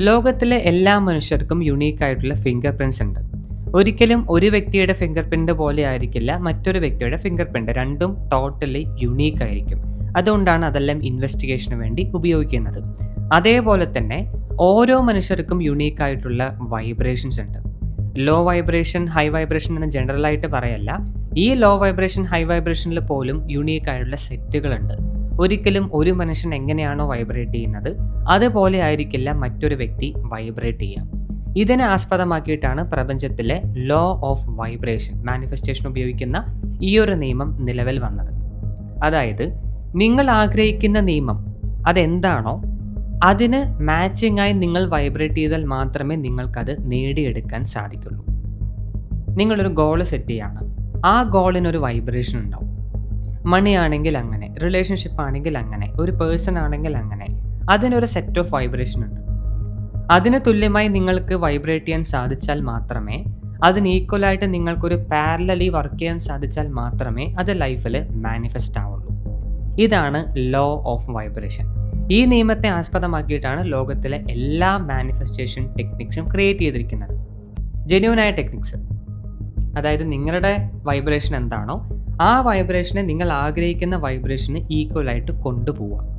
ലോകത്തിലെ എല്ലാ മനുഷ്യർക്കും യുണീക്ക് ആയിട്ടുള്ള ഫിംഗർ പ്രിൻസ് ഉണ്ട്. ഒരിക്കലും ഒരു വ്യക്തിയുടെ ഫിംഗർ പ്രിന്റ് പോലെ ആയിരിക്കില്ല മറ്റൊരു വ്യക്തിയുടെ ഫിംഗർ പ്രിന്റ് രണ്ടും ടോട്ടലി യുണീക്ക് ആയിരിക്കും. അതുകൊണ്ടാണ് അതെല്ലാം ഇൻവെസ്റ്റിഗേഷന് വേണ്ടി ഉപയോഗിക്കുന്നത്. അതേപോലെ തന്നെ ഓരോ മനുഷ്യർക്കും യുണീക്ക് ആയിട്ടുള്ള വൈബ്രേഷൻസ് ഉണ്ട്. ലോ വൈബ്രേഷൻ ഹൈ വൈബ്രേഷൻ എന്ന് ജനറൽ ആയിട്ട് പറയല്ല. ഈ ലോ വൈബ്രേഷൻ ഹൈ വൈബ്രേഷനിൽ പോലും യുണീക്ക് ആയിട്ടുള്ള സെറ്റുകളുണ്ട് ഒരിക്കലും ഒരു മനുഷ്യൻ എങ്ങനെയാണോ വൈബ്രേറ്റ് ചെയ്യുന്നത് അതുപോലെ ആയിരിക്കില്ല മറ്റൊരു വ്യക്തി വൈബ്രേറ്റ് ചെയ്യുക. ഇതിനെ ആസ്പദമാക്കിയിട്ടാണ് പ്രപഞ്ചത്തിലെ ലോ ഓഫ് വൈബ്രേഷൻ മാനിഫെസ്റ്റേഷൻ ഉപയോഗിക്കുന്ന ഈ ഒരു നിയമം നിലവിൽ വന്നത്. അതായത് നിങ്ങൾ ആഗ്രഹിക്കുന്ന നിയമം അതെന്താണോ അതിന് മാച്ചിങ് ആയി നിങ്ങൾ വൈബ്രേറ്റ് ചെയ്താൽ മാത്രമേ നിങ്ങൾക്കത് നേടിയെടുക്കാൻ സാധിക്കുള്ളൂ. നിങ്ങളൊരു ഗോൾ സെറ്റ് ചെയ്യാണ്. ആ ഗോളിനൊരു വൈബ്രേഷൻ ഉണ്ടാവും. മണി ആണെങ്കിൽ അങ്ങനെ റിലേഷൻഷിപ്പ് ആണെങ്കിൽ അങ്ങനെ ഒരു പേഴ്സൺ ആണെങ്കിൽ അങ്ങനെ അതിനൊരു സെറ്റ് ഓഫ് വൈബ്രേഷൻ ഉണ്ട്. അതിന് തുല്യമായി നിങ്ങൾക്ക് വൈബ്രേറ്റ് ചെയ്യാൻ സാധിച്ചാൽ മാത്രമേ അതിന് ഈക്വലായിട്ട് നിങ്ങൾക്കൊരു പാരലലി വർക്ക് ചെയ്യാൻ സാധിച്ചാൽ മാത്രമേ അത് ലൈഫിൽ മാനിഫെസ്റ്റ് ആവുള്ളൂ. ഇതാണ് ലോ ഓഫ് വൈബ്രേഷൻ ഈ നിയമത്തെ ആസ്പദമാക്കിയിട്ടാണ് ലോകത്തിലെ എല്ലാ മാനിഫെസ്റ്റേഷൻ ടെക്നിക്സും ക്രിയേറ്റ് ചെയ്തിരിക്കുന്നത്. ജെന്യൂനായ ടെക്നിക്സ് അതായത് നിങ്ങളുടെ വൈബ്രേഷൻ എന്താണോ ആ വൈബ്രേഷനെ നിങ്ങൾ ആഗ്രഹിക്കുന്ന വൈബ്രേഷന് ഈക്വലായിട്ട് കൊണ്ടുപോവുക.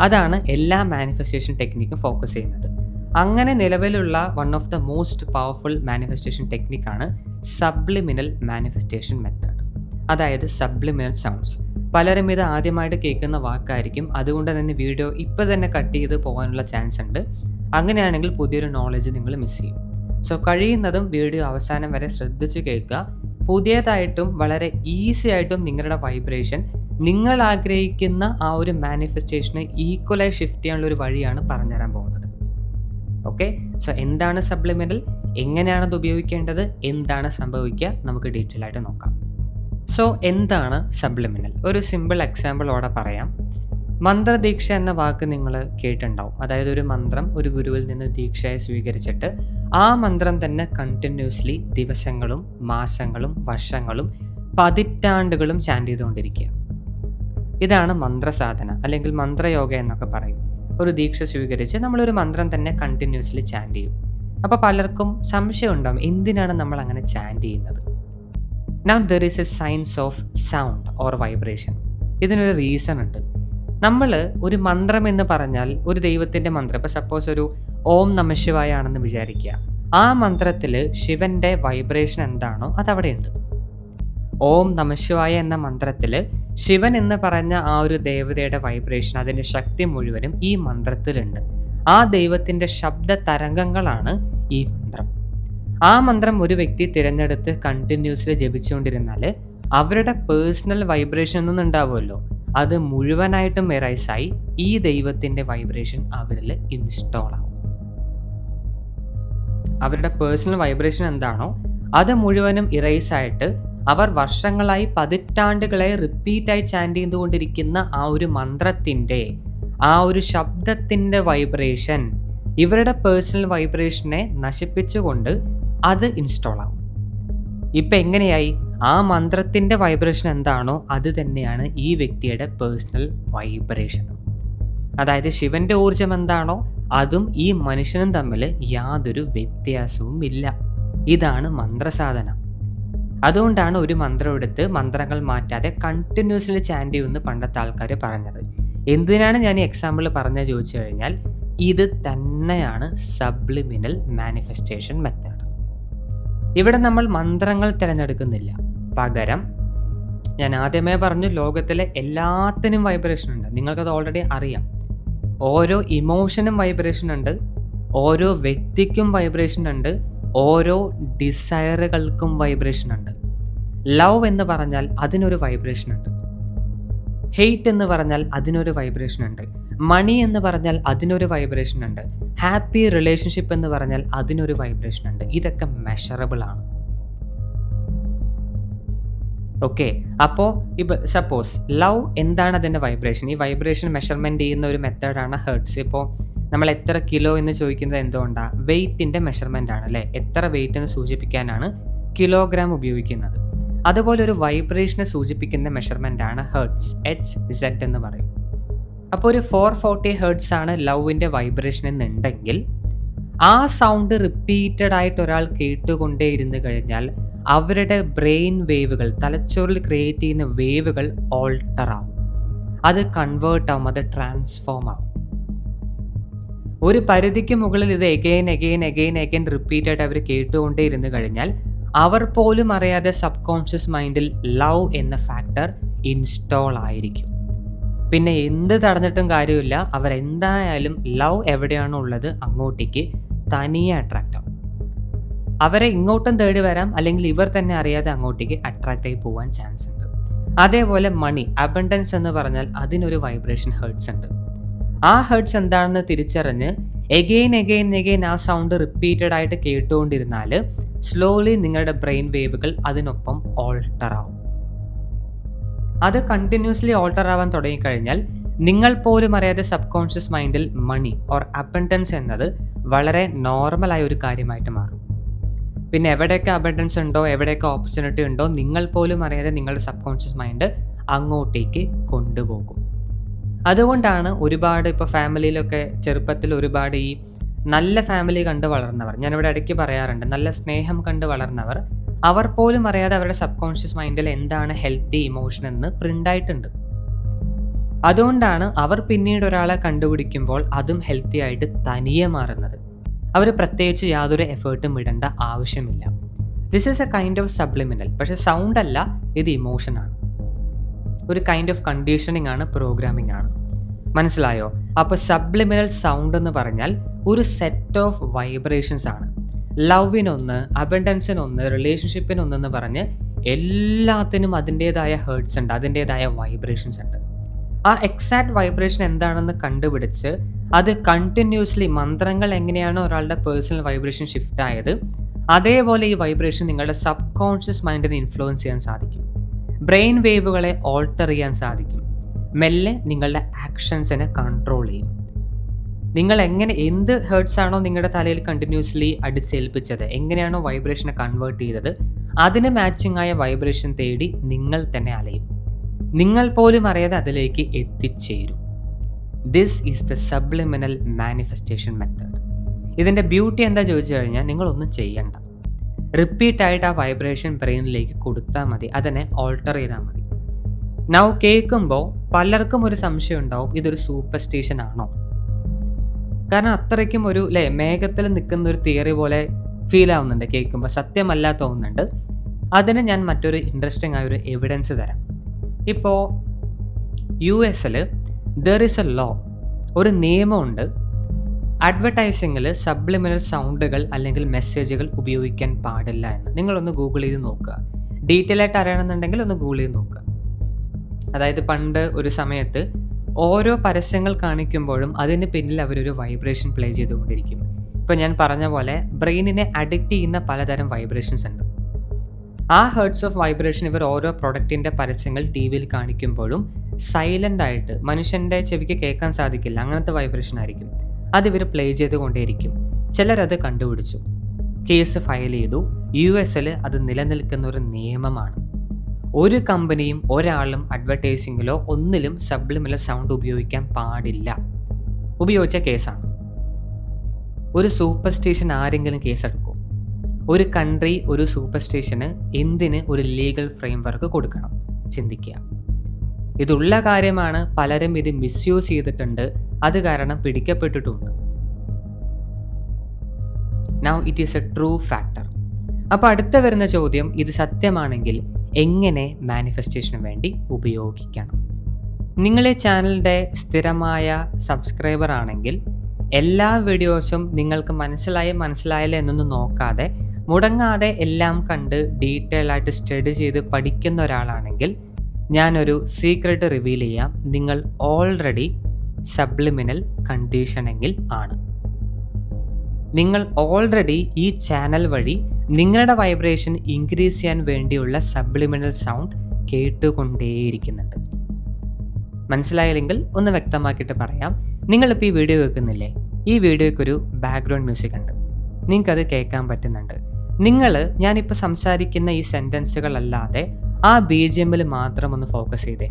അതാണ് എല്ലാ മാനിഫെസ്റ്റേഷൻ ടെക്നിക്കും ഫോക്കസ് ചെയ്യുന്നത്. അങ്ങനെ നിലവിലുള്ള one of the most powerful manifestation ടെക്നിക്കാണ് subliminal manifestation method അതായത് സബ്ലിമിനൽ സൗണ്ട്സ് പലരും ഇത് ആദ്യമായിട്ട് കേൾക്കുന്ന വാക്കായിരിക്കും. അതുകൊണ്ട് തന്നെ വീഡിയോ ഇപ്പോൾ തന്നെ കട്ട് ചെയ്ത് പോകാനുള്ള ചാൻസ് ഉണ്ട്. അങ്ങനെയാണെങ്കിൽ പുതിയൊരു നോളജ് നിങ്ങൾ മിസ് ചെയ്യും. സോ കഴിയുന്നതും വീഡിയോ അവസാനം വരെ ശ്രദ്ധിച്ച് കേൾക്കുക. പുതിയതായിട്ടും വളരെ ഈസി ആയിട്ടും നിങ്ങളുടെ വൈബ്രേഷൻ നിങ്ങൾ ആഗ്രഹിക്കുന്ന ആ ഒരു മാനിഫെസ്റ്റേഷനെ ഈക്വലായി ഷിഫ്റ്റ് ചെയ്യാനുള്ള ഒരു വഴിയാണ് പറഞ്ഞുതരാൻ പോകുന്നത്. ഓക്കെ സോ എന്താണ് സപ്ലിമെന്റൽ എങ്ങനെയാണ് അത് ഉപയോഗിക്കേണ്ടത്? എന്താണ് സംഭവിക്കുക? നമുക്ക് ഡീറ്റെയിൽ ആയിട്ട് നോക്കാം. സോ എന്താണ് സബ്ലിമിനൽ ഒരു സിമ്പിൾ എക്സാമ്പിളോടെ പറയാം. മന്ത്രദീക്ഷ എന്ന വാക്ക് നിങ്ങൾ കേട്ടിട്ടുണ്ടാവും. അതായത് ഒരു മന്ത്രം ഒരു ഗുരുവിൽ നിന്ന് ദീക്ഷയെ സ്വീകരിച്ചിട്ട് ആ മന്ത്രം തന്നെ കണ്ടിന്യൂസ്ലി ദിവസങ്ങളും മാസങ്ങളും വർഷങ്ങളും പതിറ്റാണ്ടുകളും ചാൻഡ് ചെയ്തുകൊണ്ടിരിക്കുക. ഇതാണ് മന്ത്രസാധന അല്ലെങ്കിൽ മന്ത്രയോഗ എന്നൊക്കെ പറയും. ഒരു ദീക്ഷ സ്വീകരിച്ച് നമ്മളൊരു മന്ത്രം തന്നെ കണ്ടിന്യൂസ്ലി ചാൻഡ് ചെയ്യും. അപ്പോൾ പലർക്കും സംശയം ഉണ്ടാവും എന്തിനാണ് നമ്മൾ അങ്ങനെ ചാൻഡ് ചെയ്യുന്നത്? Now there is a science of sound or vibration ഇതിനൊരു റീസൺ ഉണ്ട്. നമ്മൾ ഒരു മന്ത്രം എന്ന് പറഞ്ഞാൽ ഒരു ദൈവത്തിന്റെ മന്ത്രം. ഇപ്പോൾ സപ്പോസ് ഒരു ഓം നമശിവായ ആണെന്ന് വിചാരിക്കുക. ആ മന്ത്രത്തിൽ ശിവന്റെ വൈബ്രേഷൻ എന്താണോ അതവിടെയുണ്ട്. ഓം നമശിവായ എന്ന മന്ത്രത്തിൽ ശിവൻ എന്ന് പറഞ്ഞ ആ ഒരു ദേവതയുടെ വൈബ്രേഷൻ അതിന്റെ ശക്തി മുഴുവനും ഈ മന്ത്രത്തിലുണ്ട്. ആ ദൈവത്തിന്റെ ശബ്ദ തരംഗങ്ങളാണ് ഈ മന്ത്രം. ആ മന്ത്രം ഒരു വ്യക്തി തിരഞ്ഞെടുത്ത് കണ്ടിന്യൂസ്ലി ജപിച്ചുകൊണ്ടിരുന്നാൽ അവരുടെ പേഴ്സണൽ വൈബ്രേഷൻ ഒന്നും ഉണ്ടാവുമല്ലോ. അത് മുഴുവനായിട്ടും എറൈസായി ഈ ദൈവത്തിന്റെ വൈബ്രേഷൻ അവരിൽ ഇൻസ്റ്റാൾ ആവും. അവരുടെ പേഴ്സണൽ വൈബ്രേഷൻ എന്താണോ അത് മുഴുവനും ഇറേസ് ആയിട്ട് അവർ വർഷങ്ങളായി പതിറ്റാണ്ടുകളെ റിപ്പീറ്റായി ചാൻഡ് ചെയ്തുകൊണ്ടിരിക്കുന്ന ആ ഒരു മന്ത്രത്തിന്റെ ആ ഒരു ശബ്ദത്തിന്റെ വൈബ്രേഷൻ ഇവരുടെ പേഴ്സണൽ വൈബ്രേഷനെ നശിപ്പിച്ചുകൊണ്ട് അത് ഇൻസ്റ്റാൾ ആവും. ഇപ്പം എങ്ങനെയായി? ആ മന്ത്രത്തിന്റെ വൈബ്രേഷൻ എന്താണോ അത് തന്നെയാണ് ഈ വ്യക്തിയുടെ പേഴ്സണൽ വൈബ്രേഷനും അതായത് ശിവന്റെ ഊർജം എന്താണോ അതും ഈ മനുഷ്യനും തമ്മിൽ യാതൊരു വ്യത്യാസവും ഇല്ല. ഇതാണ് മന്ത്രസാധന. അതുകൊണ്ടാണ് ഒരു മന്ത്രം എടുത്ത് മന്ത്രങ്ങൾ മാറ്റാതെ കണ്ടിന്യൂസ്ലി ചാൻഡ് ചെയ്യുമെന്ന് പണ്ടത്തെ ആൾക്കാർ പറഞ്ഞത്. എന്തിനാണ് ഞാൻ ഈ എക്സാമ്പിൾ പറഞ്ഞ ചോദിച്ചു കഴിഞ്ഞാൽ ഇത് തന്നെയാണ് സബ്ലിമിനൽ മാനിഫെസ്റ്റേഷൻ മെത്തേഡ് ഇവിടെ നമ്മൾ മന്ത്രങ്ങൾ തിരഞ്ഞെടുക്കുന്നില്ല. പകരം ഞാൻ ആദ്യമേ പറഞ്ഞു ലോകത്തിലെ എല്ലാത്തിനും വൈബ്രേഷൻ ഉണ്ട്. നിങ്ങൾക്കത് ഓൾറെഡി അറിയാം. ഓരോ ഇമോഷനും വൈബ്രേഷൻ ഉണ്ട്. ഓരോ വ്യക്തിക്കും വൈബ്രേഷൻ ഉണ്ട്. ഓരോ ഡിസയറുകൾക്കും വൈബ്രേഷൻ ഉണ്ട്. ലവ് എന്ന് പറഞ്ഞാൽ അതിനൊരു വൈബ്രേഷൻ ഉണ്ട്. ഹെയ്റ്റ് എന്ന് പറഞ്ഞാൽ അതിനൊരു വൈബ്രേഷൻ ഉണ്ട്. മണി എന്ന് പറഞ്ഞാൽ അതിനൊരു വൈബ്രേഷൻ ഉണ്ട്. ഹാപ്പി റിലേഷൻഷിപ്പ് എന്ന് പറഞ്ഞാൽ അതിനൊരു വൈബ്രേഷൻ ഉണ്ട്. ഇതൊക്കെ മെഷറബിൾ ആണ്. ഓക്കെ അപ്പോൾ ഇപ്പോൾ സപ്പോസ് ലവ് എന്താണ് അതിന്റെ വൈബ്രേഷൻ ഈ വൈബ്രേഷൻ മെഷർമെന്റ് ചെയ്യുന്ന ഒരു മെത്തേഡാണ് ഹെർട്സ് ഇപ്പോൾ നമ്മൾ എത്ര കിലോ എന്ന് ചോദിക്കുന്നത് എന്തുകൊണ്ടാണ് വെയിറ്റിന്റെ മെഷർമെന്റ് ആണ് അല്ലേ? എത്ര വെയിറ്റ് എന്ന് സൂചിപ്പിക്കാനാണ് കിലോഗ്രാം ഉപയോഗിക്കുന്നത്. അതുപോലെ ഒരു വൈബ്രേഷനെ സൂചിപ്പിക്കുന്ന മെഷർമെന്റ് ആണ് ഹെർട്സ് എച്ച് ഇസെറ്റ് എന്ന് പറയും. അപ്പോൾ ഒരു ഫോർ ഫോർട്ടി ഹേർട്സ് ആണ് ലവിന്റെ വൈബ്രേഷൻ എന്നുണ്ടെങ്കിൽ ആ സൗണ്ട് റിപ്പീറ്റഡ് ആയിട്ട് ഒരാൾ കേട്ടുകൊണ്ടേ ഇരുന്ന് കഴിഞ്ഞാൽ അവരുടെ ബ്രെയിൻ വേവുകൾ തലച്ചോറിൽ ക്രിയേറ്റ് ചെയ്യുന്ന വേവുകൾ ഓൾട്ടർ ആവും. അത് കൺവേർട്ട് ആവും അത് ട്രാൻസ്ഫോം ആവും. ഒരു പരിധിക്ക് മുകളിൽ ഇത് again again again again repeat ആയിട്ട് അവർ കേട്ടുകൊണ്ടേ ഇരുന്ന് കഴിഞ്ഞാൽ അവർ പോലും അറിയാതെ സബ് കോൺഷ്യസ് മൈൻഡിൽ ലവ് എന്ന ഫാക്ടർ ഇൻസ്റ്റോൾ ആയിരിക്കും. പിന്നെ എന്ത് തടഞ്ഞിട്ടും കാര്യമില്ല. അവർ എന്തായാലും ലവ് എവിടെയാണോ ഉള്ളത് അങ്ങോട്ടേക്ക് തനിയെ അട്രാക്റ്റ് ആവും. അവരെ ഇങ്ങോട്ടും തേടി വരാം അല്ലെങ്കിൽ ഇവർ തന്നെ അറിയാതെ അങ്ങോട്ടേക്ക് അട്രാക്റ്റ് ആയി പോകാൻ ചാൻസ് ഉണ്ട്. അതേപോലെ മണി അബണ്ടൻസ് എന്ന് പറഞ്ഞാൽ അതിനൊരു വൈബ്രേഷൻ ഹേർട്സ് ഉണ്ട്. ആ ഹേർട്സ് എന്താണെന്ന് തിരിച്ചറിഞ്ഞ് എഗെയിൻ എഗെയിൻ എഗെയിൻ ആ സൗണ്ട് റിപ്പീറ്റഡ് ആയിട്ട് കേട്ടുകൊണ്ടിരുന്നാൽ സ്ലോലി നിങ്ങളുടെ ബ്രെയിൻ വേവുകൾ അതിനൊപ്പം ഓൾട്ടർ ആവും. അത് കണ്ടിന്യൂസ്ലി ഓൾട്ടർ ആവാൻ തുടങ്ങിക്കഴിഞ്ഞാൽ നിങ്ങൾ പോലും അറിയാതെ സബ് കോൺഷ്യസ് മൈൻഡിൽ മണി ഓർ അബണ്ടൻസ് എന്നത് വളരെ നോർമലായ ഒരു കാര്യമായിട്ട് മാറും. പിന്നെ എവിടെയൊക്കെ അബണ്ടൻസ് ഉണ്ടോ എവിടെയൊക്കെ ഓപ്പർച്യൂണിറ്റി ഉണ്ടോ നിങ്ങൾ പോലും അറിയാതെ നിങ്ങളുടെ സബ് കോൺഷ്യസ് മൈൻഡ് അങ്ങോട്ടേക്ക് കൊണ്ടുപോകും. അതുകൊണ്ടാണ് ഒരുപാട് ഇപ്പോൾ ഫാമിലിയിലൊക്കെ ചെറുപ്പത്തിൽ ഒരുപാട് ഈ നല്ല ഫാമിലി കണ്ട് വളർന്നവർ ഞാനിവിടെ ഇടയ്ക്ക് പറയാറുണ്ട് നല്ല സ്നേഹം കണ്ട് വളർന്നവർ അവർ പോലും അറിയാതെ അവരുടെ സബ് കോൺഷ്യസ് മൈൻഡിൽ എന്താണ് ഹെൽത്തി ഇമോഷൻ എന്ന് പ്രിന്റായിട്ടുണ്ട് അതുകൊണ്ടാണ് അവർ പിന്നീട് ഒരാളെ കണ്ടുപിടിക്കുമ്പോൾ അതും ഹെൽത്തി ആയിട്ട് തനിയെ മാറുന്നത്. അവർ പ്രത്യേകിച്ച് യാതൊരു എഫേർട്ടും ഇടേണ്ട ആവശ്യമില്ല. This is a kind of subliminal പക്ഷേ സൗണ്ട് അല്ല ഇത് ഇമോഷനാണ് ഒരു കൈൻഡ് ഓഫ് കണ്ടീഷനിങ് ആണ് പ്രോഗ്രാമിംഗ് ആണ്. മനസ്സിലായോ? അപ്പോൾ സബ്ലിമിനൽ സൗണ്ട് എന്ന് പറഞ്ഞാൽ ഒരു സെറ്റ് ഓഫ് വൈബ്രേഷൻസ് ആണ്. ലവിനൊന്ന് അബൻഡൻസിനൊന്ന് റിലേഷൻഷിപ്പിനൊന്നെന്ന് പറഞ്ഞ് എല്ലാത്തിനും അതിന്റേതായ ഹേർട്സ് ഉണ്ട് അതിന്റേതായ വൈബ്രേഷൻസ് ഉണ്ട്. ആ എക്സാക്ട് വൈബ്രേഷൻ എന്താണെന്ന് കണ്ടുപിടിച്ച് അത് കണ്ടിന്യൂസ്ലി മന്ത്രങ്ങൾ എങ്ങനെയാണ് ഒരാളുടെ പേഴ്സണൽ വൈബ്രേഷൻ ഷിഫ്റ്റ് ആയത്? അതേപോലെ ഈ വൈബ്രേഷൻ നിങ്ങളുടെ സബ് കോൺഷ്യസ് മൈൻഡിനെ ഇൻഫ്ലുവൻസ് ചെയ്യാൻ സാധിക്കും. ബ്രെയിൻ വേവുകളെ ഓൾട്ടർ ചെയ്യാൻ സാധിക്കും. മെല്ലെ നിങ്ങളുടെ ആക്ഷൻസിനെ കൺട്രോൾ ചെയ്യും. നിങ്ങൾ എങ്ങനെ എന്ത് ഹേർട്സ് ആണോ നിങ്ങളുടെ തലയിൽ കണ്ടിന്യൂസ്ലി അടിച്ചേൽപ്പിച്ചത് എങ്ങനെയാണോ വൈബ്രേഷനെ കൺവേർട്ട് ചെയ്തത് അതിന് മാച്ചിങ് ആയ വൈബ്രേഷൻ തേടി നിങ്ങൾ തന്നെ അലയും. നിങ്ങൾ പോലും അറിയാതെ അതിലേക്ക് എത്തിച്ചേരും. This is the subliminal manifestation method ഇതിന്റെ ബ്യൂട്ടി എന്താ ചോദിച്ചു കഴിഞ്ഞാൽ നിങ്ങളൊന്നും ചെയ്യണ്ട. റിപ്പീറ്റായിട്ട് ആ വൈബ്രേഷൻ ബ്രെയിനിലേക്ക് കൊടുത്താൽ മതി. അതിനെ ഓൾട്ടർ ചെയ്താൽ മതി. നൗ കേൾക്കുമ്പോൾ പലർക്കും ഒരു സംശയം ഉണ്ടാവും ഇതൊരു സൂപ്പർസ്റ്റേഷൻ ആണോ? കാരണം അത്രയ്ക്കും ഒരു അല്ലേ മേഘത്തിൽ നിൽക്കുന്ന ഒരു തിയറി പോലെ ഫീൽ ആവുന്നുണ്ട് കേൾക്കുമ്പോൾ സത്യമല്ല തോന്നുന്നുണ്ട്. അതിന് ഞാൻ മറ്റൊരു ഇൻട്രസ്റ്റിംഗ് ആയ ഒരു എവിഡൻസ് തരാം ഇപ്പോൾ യു എസിൽ ദർ ഇസ് എ ലോ ഒരു നിയമമുണ്ട്. അഡ്വർടൈസിങ്ങിൽ സബ്ലിമിനൽ സൗണ്ടുകൾ അല്ലെങ്കിൽ മെസ്സേജുകൾ ഉപയോഗിക്കാൻ പാടില്ല എന്ന്. നിങ്ങളൊന്ന് ഗൂഗിൾ ചെയ്ത് നോക്കുക. ഡീറ്റെയിൽ ആയിട്ട് അറിയണമെന്നുണ്ടെങ്കിൽ ഒന്ന് ഗൂഗിൾ ചെയ്ത് നോക്കുക. അതായത് പണ്ട് ഒരു സമയത്ത് ഓരോ പരസ്യങ്ങൾ കാണിക്കുമ്പോഴും അതിന് പിന്നിൽ അവരൊരു വൈബ്രേഷൻ പ്ലേ ചെയ്തുകൊണ്ടിരിക്കും. ഇപ്പം ഞാൻ പറഞ്ഞ പോലെ ബ്രെയിനിനെ അഡിക്റ്റ് ചെയ്യുന്ന പലതരം വൈബ്രേഷൻസ് ഉണ്ട്. ആ ഹേർട്സ് ഓഫ് വൈബ്രേഷൻ ഇവർ ഓരോ പ്രൊഡക്റ്റിന്റെ പരസ്യങ്ങൾ ടി വിയിൽ കാണിക്കുമ്പോഴും സൈലന്റ് ആയിട്ട് മനുഷ്യന്റെ ചെവിക്ക് കേൾക്കാൻ സാധിക്കില്ല. അങ്ങനത്തെ വൈബ്രേഷൻ ആയിരിക്കും. അത് ഇവർ പ്ലേ ചെയ്തുകൊണ്ടേയിരിക്കും. ചിലരത് കണ്ടുപിടിച്ചു. കേസ് ഫയൽ ചെയ്തു. യു എസിൽ അത് നിലനിൽക്കുന്ന ഒരു നിയമമാണ്. ഒരു കമ്പനിയും ഒരാളും അഡ്വർടൈസിങ്ങിലോ ഒന്നിലും സബ്ലിമിനൽ സൗണ്ട് ഉപയോഗിക്കാൻ പാടില്ല. ഉപയോഗിച്ച കേസാണ് ഒരു സൂപ്പർ സ്റ്റേഷൻ ആരെങ്കിലും കേസെടുക്കും ഒരു കൺട്രി ഒരു സൂപ്പർ സ്റ്റേഷന് എന്തിന് ഒരു ലീഗൽ ഫ്രെയിംവർക്ക് കൊടുക്കണം? ചിന്തിക്കുക. ഇതുള്ള കാര്യമാണ് പലരും ഇത് മിസ്യൂസ് ചെയ്തിട്ടുണ്ട്. അത് കാരണം പിടിക്കപ്പെട്ടിട്ടുണ്ട്. Now it is a true factor അപ്പോൾ അടുത്ത വരുന്ന ചോദ്യം ഇത് സത്യമാണെങ്കിൽ എങ്ങനെ മാനിഫെസ്റ്റേഷന് വേണ്ടി ഉപയോഗിക്കണം? നിങ്ങളെ ചാനലിന്റെ സ്ഥിരമായ സബ്സ്ക്രൈബർ ആണെങ്കിൽ എല്ലാ വീഡിയോസും നിങ്ങൾക്ക് മനസ്സിലായി മനസ്സിലായില്ല എന്നൊന്നും നോക്കാതെ മുടങ്ങാതെ എല്ലാം കണ്ട് ഡീറ്റെയിൽ ആയിട്ട് സ്റ്റഡി ചെയ്ത് പഠിക്കുന്ന ഒരാളാണെങ്കിൽ ഞാനൊരു സീക്രട്ട് റിവീൽ ചെയ്യാം. നിങ്ങൾ ഓൾറെഡി സബ്ലിമിനൽ കണ്ടീഷനിങ്ങിൽ ആണ്. നിങ്ങൾ ഓൾറെഡി ഈ ചാനൽ വഴി നിങ്ങളുടെ വൈബ്രേഷൻ ഇൻക്രീസ് ചെയ്യാൻ വേണ്ടിയുള്ള സബ്ലിമിനൽ സൗണ്ട് കേട്ടുകൊണ്ടേയിരിക്കുന്നുണ്ട്. മനസ്സിലായില്ലെങ്കിൽ ഒന്ന് വ്യക്തമാക്കിയിട്ട് പറയാം. നിങ്ങളിപ്പോൾ ഈ വീഡിയോ വെക്കുന്നില്ലേ ഈ വീഡിയോയ്ക്കൊരു ബാക്ക്ഗ്രൗണ്ട് മ്യൂസിക് ഉണ്ട്. നിങ്ങൾക്കത് കേൾക്കാൻ പറ്റുന്നുണ്ട്. നിങ്ങൾ ഞാനിപ്പോൾ സംസാരിക്കുന്ന ഈ സെന്റൻസുകളല്ലാതെ ആ ബി ജി എമ്മിൽ മാത്രം ഒന്ന് ഫോക്കസ് ചെയ്തേ.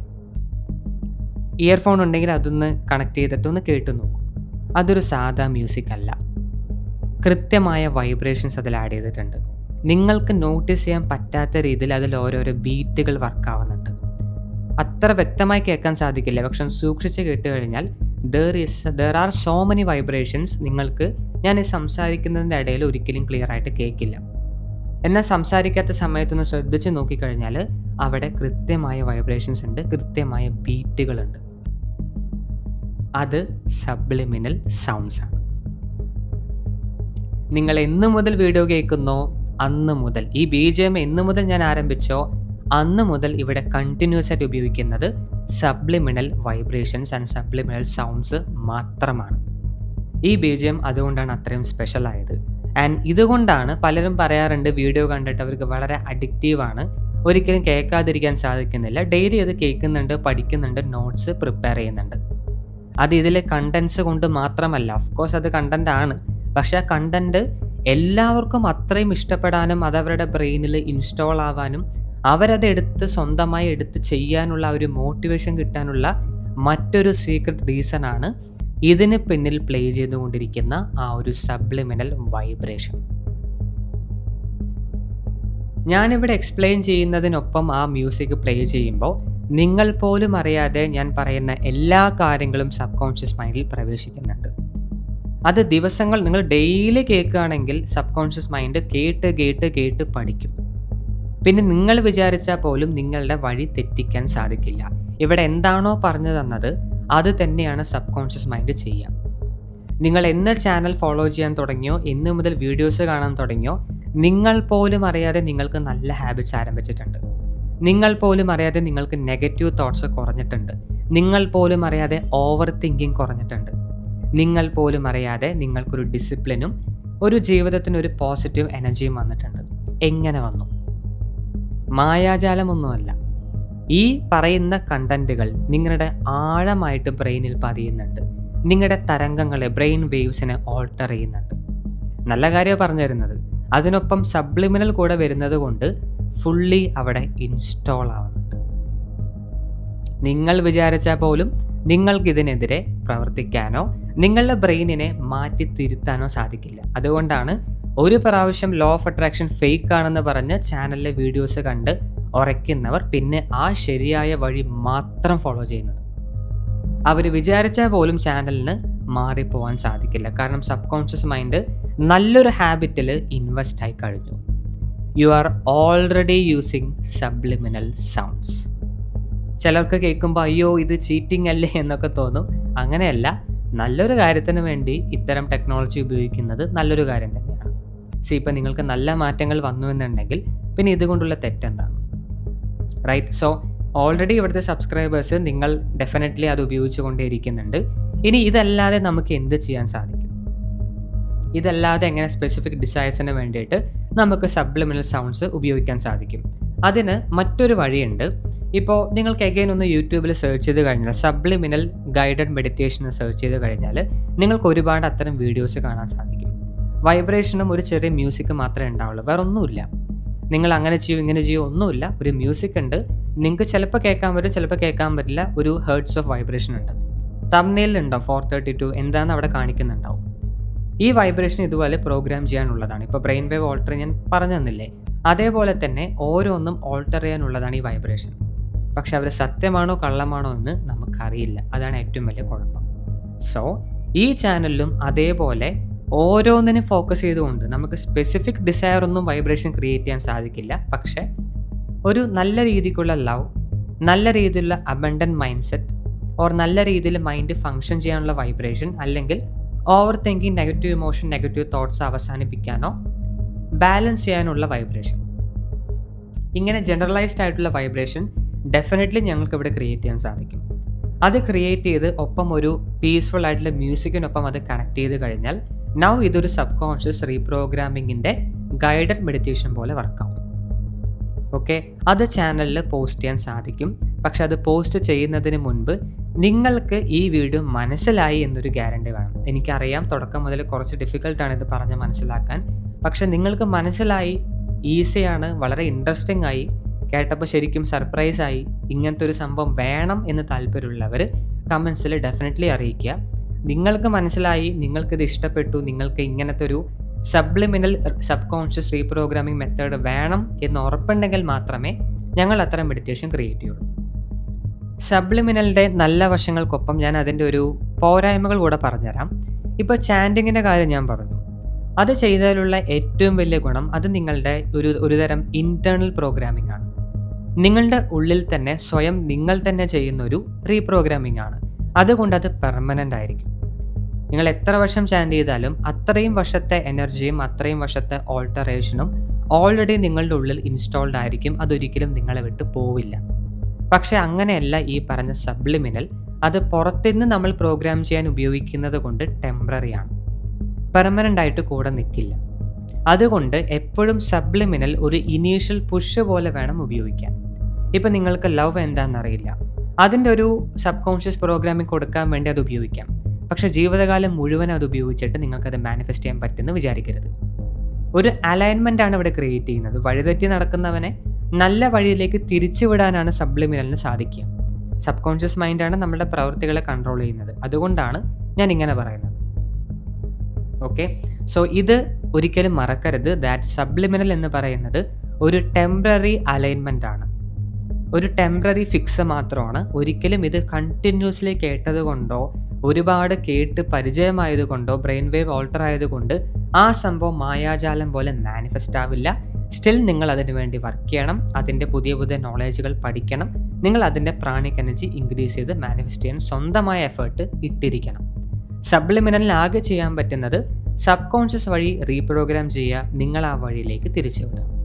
ഇയർഫോൺ ഉണ്ടെങ്കിൽ അതൊന്ന് കണക്ട് ചെയ്തിട്ട് ഒന്ന് കേട്ടു നോക്കൂ. അതൊരു സാധാ മ്യൂസിക് അല്ല. കൃത്യമായ വൈബ്രേഷൻസ് അതിൽ ആഡ് ചെയ്തിട്ടുണ്ട്. നിങ്ങൾക്ക് നോട്ടീസ് ചെയ്യാൻ പറ്റാത്ത രീതിയിൽ അതിൽ ഓരോരോ ബീറ്റുകൾ വർക്കാവുന്നുണ്ട് അത്ര വ്യക്തമായി കേൾക്കാൻ സാധിക്കില്ല. പക്ഷെ സൂക്ഷിച്ച് കേട്ട് കഴിഞ്ഞാൽ there is there are so many vibrations നിങ്ങൾക്ക് ഞാൻ സംസാരിക്കുന്നതിന്റെ ഇടയിൽ ഒരിക്കലും ക്ലിയർ ആയിട്ട് കേൾക്കില്ല. എന്നാൽ സംസാരിക്കാത്ത സമയത്തൊന്ന് ശ്രദ്ധിച്ച് നോക്കിക്കഴിഞ്ഞാൽ അവിടെ കൃത്യമായ വൈബ്രേഷൻസ് ഉണ്ട് കൃത്യമായ ബീറ്റുകളുണ്ട് അത് സബ്ലിമിനൽ സൗണ്ട്സ് ആണ്. നിങ്ങൾ എന്ന് മുതൽ വീഡിയോ കേൾക്കുന്നോ? അന്ന് മുതൽ. ഈ ബി ജി എം എന്ന് മുതൽ ഞാൻ ആരംഭിച്ചോ? അന്ന് മുതൽ ഇവിടെ കണ്ടിന്യൂസ് ആയിട്ട് ഉപയോഗിക്കുന്നത് subliminal vibrations and subliminal sounds മാത്രമാണ്. ഈ ബി ജി എം അതുകൊണ്ടാണ് അത്രയും സ്പെഷ്യൽ ആയത്. ആൻഡ് ഇതുകൊണ്ടാണ് പലരും പറയാറുണ്ട് വീഡിയോ കണ്ടിട്ട് അവർക്ക് വളരെ അഡിക്റ്റീവാണ് ഒരിക്കലും കേൾക്കാതിരിക്കാൻ സാധിക്കുന്നില്ല. ഡെയിലി അത് കേൾക്കുന്നുണ്ട് പഠിക്കുന്നുണ്ട് നോട്ട്സ് പ്രിപ്പയർ ചെയ്യുന്നുണ്ട്. അത് ഇതിലെ കണ്ടൻസ് കൊണ്ട് മാത്രമല്ല ഓഫ് കോഴ്സ് അത് കണ്ടന്റ് ആണ്. പക്ഷേ ആ കണ്ടന്റ് എല്ലാവർക്കും അത്രയും ഇഷ്ടപ്പെടാനും അതവരുടെ ബ്രെയിനിൽ ഇൻസ്റ്റാൾ ആവാനും അവരത് എടുത്ത് സ്വന്തമായി എടുത്ത് ചെയ്യാനുള്ള ഒരു മോട്ടിവേഷൻ കിട്ടാനുള്ള മറ്റൊരു സീക്രട്ട് റീസൺ ആണ്. ഇതിന് പിന്നിൽ പ്ലേ ചെയ്തുകൊണ്ടിരിക്കുന്ന ആ ഒരു സബ്ലിമിനൽ വൈബ്രേഷൻ ഞാനിവിടെ എക്സ്പ്ലെയിൻ ചെയ്യുന്നതിനൊപ്പം ആ മ്യൂസിക് പ്ലേ ചെയ്യുമ്പോൾ നിങ്ങൾ പോലും അറിയാതെ ഞാൻ പറയുന്ന എല്ലാ കാര്യങ്ങളും സബ് കോൺഷ്യസ് മൈൻഡിൽ പ്രവേശിക്കുന്നുണ്ട്. അത് ദിവസങ്ങൾ നിങ്ങൾ ഡെയിലി കേൾക്കുകയാണെങ്കിൽ സബ് കോൺഷ്യസ് മൈൻഡ് കേട്ട് കേട്ട് കേട്ട് പഠിക്കും. പിന്നെ നിങ്ങൾ വിചാരിച്ചാൽ പോലും നിങ്ങളുടെ വഴി തെറ്റിക്കാൻ സാധിക്കില്ല. ഇവിടെ എന്താണോ പറഞ്ഞു തന്നത് അത് തന്നെയാണ് സബ് കോൺഷ്യസ് മൈൻഡ് ചെയ്യുക. നിങ്ങൾ എന്ന് ചാനൽ ഫോളോ ചെയ്യാൻ തുടങ്ങിയോ എന്ന് മുതൽ വീഡിയോസ് കാണാൻ തുടങ്ങിയോ നിങ്ങൾ പോലും അറിയാതെ നിങ്ങൾക്ക് നല്ല ഹാബിറ്റ്സ് ആരംഭിച്ചിട്ടുണ്ട്. നിങ്ങൾ പോലും അറിയാതെ നിങ്ങൾക്ക് നെഗറ്റീവ് തോട്ട്സ് കുറഞ്ഞിട്ടുണ്ട്. നിങ്ങൾ പോലും അറിയാതെ ഓവർ തിങ്കിങ് കുറഞ്ഞിട്ടുണ്ട്. നിങ്ങൾ പോലും അറിയാതെ നിങ്ങൾക്കൊരു ഡിസിപ്ലിനും ഒരു ജീവിതത്തിന് ഒരു പോസിറ്റീവ് എനർജിയും വന്നിട്ടുണ്ട്. എങ്ങനെ വന്നു? മായാജാലമൊന്നുമല്ല ഈ പറയുന്ന കണ്ടന്റുകൾ നിങ്ങളുടെ ആഴമായിട്ട് ബ്രെയിനിൽ പതിയുന്നുണ്ട്. നിങ്ങളുടെ തരംഗങ്ങളെ ബ്രെയിൻ വേവ്സിനെ ഓൾട്ടർ ചെയ്യുന്നുണ്ട്. നല്ല കാര്യമാണ് പറഞ്ഞു തരുന്നത്. അതിനൊപ്പം സബ്ലിമിനൽ കൂടെ വരുന്നത് കൊണ്ട് ഫുള്ളി അവിടെ ഇൻസ്റ്റാൾ ആവുന്നുണ്ട്. നിങ്ങൾ വിചാരിച്ചാൽ പോലും നിങ്ങൾക്കിതിനെതിരെ പ്രവർത്തിക്കാനോ നിങ്ങളുടെ ബ്രെയിനിനെ മാറ്റി തിരുത്താനോ സാധിക്കില്ല. അതുകൊണ്ടാണ് ഒരു പ്രാവശ്യം ലോ ഓഫ് അട്രാക്ഷൻ ഫേക്ക് ആണെന്ന് പറഞ്ഞ് ചാനലിലെ വീഡിയോസ് കണ്ട് ഉറയ്ക്കുന്നവർ പിന്നെ ആ ശരിയായ വഴി മാത്രം ഫോളോ ചെയ്യുന്നത്. അവർ വിചാരിച്ചാൽ പോലും ചാനലിന് മാറിപ്പോവാൻ സാധിക്കില്ല. കാരണം സബ് കോൺഷ്യസ് മൈൻഡ് നല്ലൊരു ഹാബിറ്റിൽ ഇൻവെസ്റ്റ് ആയി കഴിഞ്ഞു. You are already using subliminal sounds ചിലർക്ക് കേൾക്കുമ്പോൾ അയ്യോ ഇത് ചീറ്റിംഗ് അല്ലേ? എന്നൊക്കെ തോന്നും. അങ്ങനെയല്ല. നല്ലൊരു കാര്യത്തിന് വേണ്ടി ഇത്തരം ടെക്നോളജി ഉപയോഗിക്കുന്നത് നല്ലൊരു കാര്യം തന്നെയാണ്. സി ഇപ്പം നിങ്ങൾക്ക് നല്ല മാറ്റങ്ങൾ വന്നു എന്നുണ്ടെങ്കിൽ പിന്നെ ഇതുകൊണ്ടുള്ള തെറ്റെന്താണ്? റൈറ്റ് സോ ഓൾറെഡി ഇവിടുത്തെ സബ്സ്ക്രൈബേഴ്സ് നിങ്ങൾ ഡെഫിനറ്റ്ലി അത് ഉപയോഗിച്ചു കൊണ്ടേയിരിക്കുന്നുണ്ട്. ഇനി ഇതല്ലാതെ നമുക്ക് എന്ത് ചെയ്യാൻ സാധിക്കും? ഇതല്ലാതെ എങ്ങനെ സ്പെസിഫിക് ഡിസൈസിന് വേണ്ടിയിട്ട് നമുക്ക് സബ്ലിമിനൽ സൗണ്ട്സ് ഉപയോഗിക്കാൻ സാധിക്കും? അതിന് മറ്റൊരു വഴിയുണ്ട്. ഇപ്പോൾ നിങ്ങൾക്ക് എഗെയിൻ ഒന്ന് യൂട്യൂബിൽ സെർച്ച് ചെയ്ത് കഴിഞ്ഞാൽ സബ്ലിമിനൽ ഗൈഡഡ് മെഡിറ്റേഷൻ സെർച്ച് ചെയ്ത് കഴിഞ്ഞാൽ നിങ്ങൾക്ക് ഒരുപാട് അത്തരം വീഡിയോസ് കാണാൻ സാധിക്കും. വൈബ്രേഷനും ഒരു ചെറിയ മ്യൂസിക് മാത്രമേ ഉണ്ടാവുള്ളൂ. വേറെ ഒന്നുമില്ല നിങ്ങൾ അങ്ങനെ ചെയ്യൂ ഇങ്ങനെ ചെയ്യൂ ഒന്നുമില്ല. ഒരു മ്യൂസിക് ഉണ്ട്. നിങ്ങൾക്ക് ചിലപ്പോൾ കേൾക്കാൻ പറ്റും ചിലപ്പോൾ കേൾക്കാൻ പറ്റില്ല. ഒരു ഹേർട്സ് ഓഫ് വൈബ്രേഷൻ ഉണ്ട്. തമ്നയിലുണ്ടാവും ഫോർ തേർട്ടി ടു എന്താണെന്ന് അവിടെ കാണിക്കുന്നുണ്ടാവും. ഈ വൈബ്രേഷൻ ഇതുപോലെ പ്രോഗ്രാം ചെയ്യാനുള്ളതാണ്. ഇപ്പോൾ ബ്രെയിൻ വേവ് ഓൾട്ടർ ഞാൻ പറഞ്ഞു തന്നില്ലേ അതേപോലെ തന്നെ ഓരോന്നും ഓൾട്ടർ ചെയ്യാനുള്ളതാണ് ഈ വൈബ്രേഷൻ പക്ഷെ അവർ സത്യമാണോ കള്ളമാണോ എന്ന് നമുക്കറിയില്ല. അതാണ് ഏറ്റവും വലിയ കുഴപ്പം. സോ ഈ ചാനലിലും അതേപോലെ ഓരോന്നിനും ഫോക്കസ് ചെയ്തുകൊണ്ട് നമുക്ക് സ്പെസിഫിക് ഡിസയർ ഒന്നും വൈബ്രേഷൻ ക്രിയേറ്റ് ചെയ്യാൻ സാധിക്കില്ല. പക്ഷെ ഒരു നല്ല രീതിക്കുള്ള ലവ് നല്ല രീതിയിലുള്ള അബണ്ടൻ മൈൻഡ് സെറ്റ് ഓർ നല്ല രീതിയിൽ മൈൻഡ് ഫങ്ഷൻ ചെയ്യാനുള്ള വൈബ്രേഷൻ അല്ലെങ്കിൽ over thinking negative emotion negative thoughts അവസാനിപ്പിക്കാനോ balance ചെയ്യാനുള്ള വൈബ്രേഷൻ ഇങ്ങനെ ജനറലൈസ്ഡ് ആയിട്ടുള്ള വൈബ്രേഷൻ ഡെഫിനറ്റ്ലി ഞങ്ങൾക്ക് ഇവിടെ ക്രിയേറ്റ് ചെയ്യാൻ സാധിക്കും. അത് ക്രിയേറ്റ് ചെയ്ത് ഒപ്പം ഒരു പീസ്ഫുൾ ആയിട്ടുള്ള മ്യൂസിക്കിനൊപ്പം അത് കണക്ട് ചെയ്ത് കഴിഞ്ഞാൽ നൗ ഇതൊരു സബ് കോൺഷ്യസ് റീപ്രോഗ്രാമിങ്ങിന്റെ ഗൈഡഡ് മെഡിറ്റേഷൻ പോലെ വർക്കാവും ഓക്കെ അത് ചാനലിൽ പോസ്റ്റ് ചെയ്യാൻ സാധിക്കും. പക്ഷെ അത് പോസ്റ്റ് ചെയ്യുന്നതിന് മുൻപ് നിങ്ങൾക്ക് ഈ വീഡിയോ മനസ്സിലായി എന്നൊരു ഗ്യാരണ്ടി വേണം. എനിക്കറിയാം തുടക്കം മുതൽ കുറച്ച് ഡിഫിക്കൽട്ടാണ് ഇത് പറഞ്ഞ് മനസ്സിലാക്കാൻ. പക്ഷെ നിങ്ങൾക്ക് മനസ്സിലായി ഈസിയാണ് വളരെ ഇൻട്രസ്റ്റിംഗ് ആയി കേട്ടപ്പോൾ ശരിക്കും സർപ്രൈസായി ഇങ്ങനത്തെ ഒരു സംഭവം വേണം എന്ന് താല്പര്യമുള്ളവർ കമൻസിൽ ഡെഫിനറ്റ്ലി അറിയിക്കുക. നിങ്ങൾക്ക് മനസ്സിലായി നിങ്ങൾക്കിത് ഇഷ്ടപ്പെട്ടു നിങ്ങൾക്ക് ഇങ്ങനത്തെ ഒരു subliminal sub conscious reprogramming method വേണം എന്ന് ഉറപ്പുണ്ടെങ്കിൽ മാത്രമേ ഞങ്ങൾ അത്തരം മെഡിറ്റേഷൻ ക്രിയേറ്റ് ചെയ്യുള്ളൂ. സബ്ലിമിനലിന്റെ നല്ല വശങ്ങൾക്കൊപ്പം ഞാൻ അതിന്റെ ഒരു പോരായ്മകൾ കൂടെ പറഞ്ഞുതരാം. ഇപ്പോൾ ചാൻഡിങ്ങിന്റെ കാര്യം ഞാൻ പറഞ്ഞു. അത് ചെയ്താലുള്ള ഏറ്റവും വലിയ ഗുണം അത് നിങ്ങളുടെ ഒരു ഒരുതരം ഇന്റേർണൽ പ്രോഗ്രാമിംഗ് ആണ്. നിങ്ങളുടെ ഉള്ളിൽ തന്നെ സ്വയം നിങ്ങൾ തന്നെ ചെയ്യുന്നൊരു റീപ്രോഗ്രാമിംഗ് ആണ്. അതുകൊണ്ട് അത് പെർമനന്റ് ആയിരിക്കും. നിങ്ങൾ എത്ര വർഷം ചാൻ ചെയ്താലും അത്രയും വർഷത്തെ എനർജിയും അത്രയും വർഷത്തെ ഓൾട്ടറേഷനും ഓൾറെഡി നിങ്ങളുടെ ഉള്ളിൽ ഇൻസ്റ്റാൾഡ് ആയിരിക്കും. അതൊരിക്കലും നിങ്ങളെ വിട്ട് പോവില്ല. പക്ഷേ അങ്ങനെയല്ല ഈ പറഞ്ഞ സബ്ലിമിനൽ അത് പുറത്തുനിന്ന് നമ്മൾ പ്രോഗ്രാം ചെയ്യാൻ ഉപയോഗിക്കുന്നത് കൊണ്ട് ടെമ്പററി ആണ്. പെർമനന്റ് ആയിട്ട് കൂടെ നിൽക്കില്ല അതുകൊണ്ട് എപ്പോഴും സബ്ലിമിനൽ ഒരു ഇനീഷ്യൽ പുഷ് പോലെ വേണം ഉപയോഗിക്കാൻ. ഇപ്പം നിങ്ങൾക്ക് ലവ് എന്താണെന്നറിയില്ല അതിന്റെ ഒരു സബ് കോൺഷ്യസ് പ്രോഗ്രാമിംഗ് കൊടുക്കാൻ വേണ്ടി അത് ഉപയോഗിക്കാം. പക്ഷേ ജീവിതകാലം മുഴുവൻ അത് ഉപയോഗിച്ചിട്ട് നിങ്ങൾക്കത് മാനിഫെസ്റ്റ് ചെയ്യാൻ പറ്റുമെന്ന് വിചാരിക്കരുത്. ഒരു അലൈൻമെന്റ് ആണ് ഇവിടെ ക്രിയേറ്റ് ചെയ്യുന്നത്. വഴിതെറ്റി നടക്കുന്നവനെ നല്ല വഴിയിലേക്ക് തിരിച്ചുവിടാനാണ് സബ്ലിമിനലിന് സാധിക്കുക. സബ് കോൺഷ്യസ് മൈൻഡാണ് നമ്മുടെ പ്രവൃത്തികളെ കൺട്രോൾ ചെയ്യുന്നത്. അതുകൊണ്ടാണ് ഞാൻ ഇങ്ങനെ പറയുന്നത്. ഓക്കെ സോ ഇത് ഒരിക്കലും മറക്കരുത്. ദാറ്റ് സബ്ലിമിനൽ എന്ന് പറയുന്നത് ഒരു ടെമ്പററി അലൈൻമെന്റ് ആണ്. ഒരു ടെമ്പററി ഫിക്സ് മാത്രമാണ്. ഒരിക്കലും ഇത് കണ്ടിന്യൂസ്ലി കേട്ടത് കൊണ്ടോ ഒരുപാട് കേട്ട് പരിചയമായത് കൊണ്ടോ ബ്രെയിൻ വേവ് ഓൾട്ടർ ആയതുകൊണ്ട് ആ സംഭവം മായാജാലം പോലെ മാനിഫെസ്റ്റ് ആവില്ല. സ്റ്റിൽ നിങ്ങൾ അതിനു വേണ്ടി വർക്ക് ചെയ്യണം. അതിന്റെ പുതിയ പുതിയ നോളേജുകൾ പഠിക്കണം. നിങ്ങൾ അതിന്റെ പ്രാണിക് എനർജി ഇൻക്രീസ് ചെയ്ത് മാനിഫെസ്റ്റ് ചെയ്യാൻ സ്വന്തമായ എഫേർട്ട് ഇട്ടിരിക്കണം. സബ്ലിമിനലിൽ ആകെ ചെയ്യാൻ പറ്റുന്നത് സബ് കോൺഷ്യസ് വഴി റീപ്രോഗ്രാം ചെയ്യുക നിങ്ങൾ ആ വഴിയിലേക്ക് തിരിച്ചു വിടുക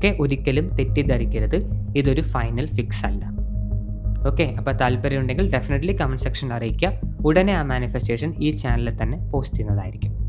ഓക്കെ ഒരിക്കലും തെറ്റിദ്ധരിക്കരുത്. ഇതൊരു ഫൈനൽ ഫിക്സ് അല്ല. ഓക്കെ അപ്പോൾ താല്പര്യമുണ്ടെങ്കിൽ ഡെഫിനറ്റ്ലി കമന്റ് സെക്ഷനിൽ അറിയിക്കുക. ഉടനെ ആ മാനിഫെസ്റ്റേഷൻ ഈ ചാനലിൽ തന്നെ പോസ്റ്റ് ചെയ്യുന്നതായിരിക്കും.